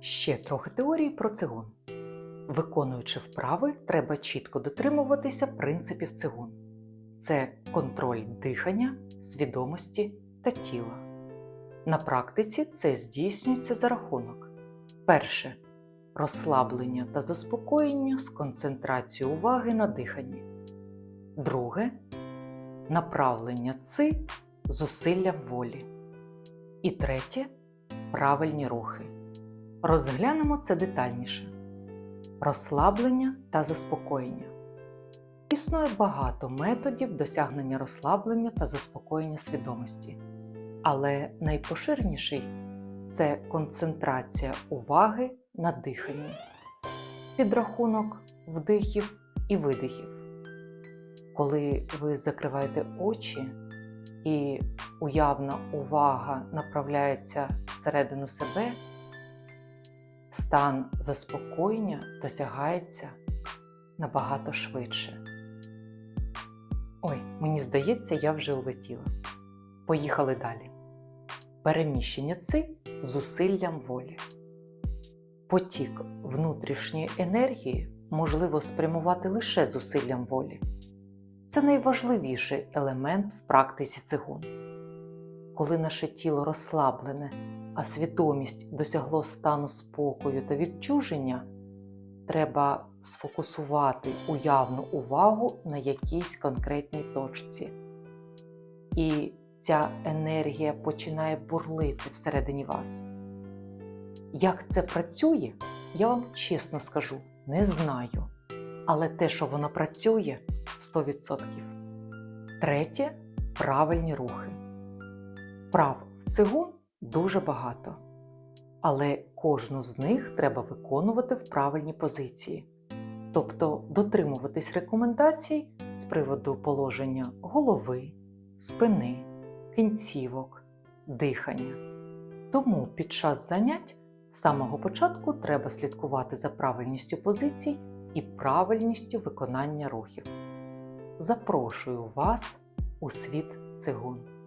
Ще трохи теорії про цигун. Виконуючи вправи, треба чітко дотримуватися принципів цигун. Це контроль дихання, свідомості та тіла. На практиці це здійснюється за рахунок перше розслаблення та заспокоєння з концентрацією уваги на диханні. Друге направлення ци зусиллям волі. І третє правильні рухи. Розглянемо це детальніше. Розслаблення та заспокоєння. Існує багато методів досягнення розслаблення та заспокоєння свідомості, але найпоширеніший це концентрація уваги на диханні, підрахунок вдихів і видихів. Коли ви закриваєте очі і уявна увага направляється всередину себе, стан заспокоєння досягається набагато швидше. Ой, мені здається, я вже улетіла. Поїхали далі. Переміщення ци зусиллям волі. Потік внутрішньої енергії можливо спрямувати лише зусиллям волі. Це найважливіший елемент в практиці цигун. Коли наше тіло розслаблене, а свідомість досягло стану спокою та відчуження, треба сфокусувати уявну увагу на якійсь конкретній точці. І ця енергія починає бурлити всередині вас. Як це працює, я вам чесно скажу, не знаю. Але те, що воно працює, 100%. Третє правильні рухи. Прав в цигун дуже багато, але кожну з них треба виконувати в правильній позиції, тобто дотримуватись рекомендацій з приводу положення голови, спини, кінцівок, дихання. Тому під час занять з самого початку треба слідкувати за правильністю позицій і правильністю виконання рухів. Запрошую вас у світ цигун.